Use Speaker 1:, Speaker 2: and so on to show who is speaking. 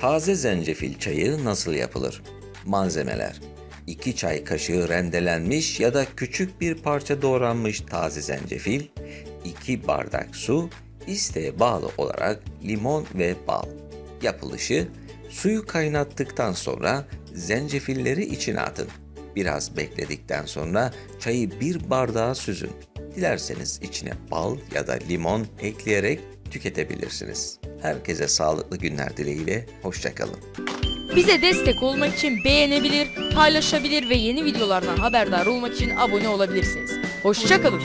Speaker 1: Taze zencefil çayı nasıl yapılır? Malzemeler 2 çay kaşığı rendelenmiş ya da küçük bir parça doğranmış taze zencefil, 2 bardak su, isteğe bağlı olarak limon ve bal. Yapılışı suyu kaynattıktan sonra zencefilleri içine atın. Biraz bekledikten sonra çayı bir bardağa süzün. Dilerseniz içine bal ya da limon ekleyerek tüketebilirsiniz. Herkese sağlıklı günler dileğiyle, hoşçakalın.
Speaker 2: Bize destek olmak için beğenebilir, paylaşabilir ve yeni videolardan haberdar olmak için abone olabilirsiniz. Hoşçakalın.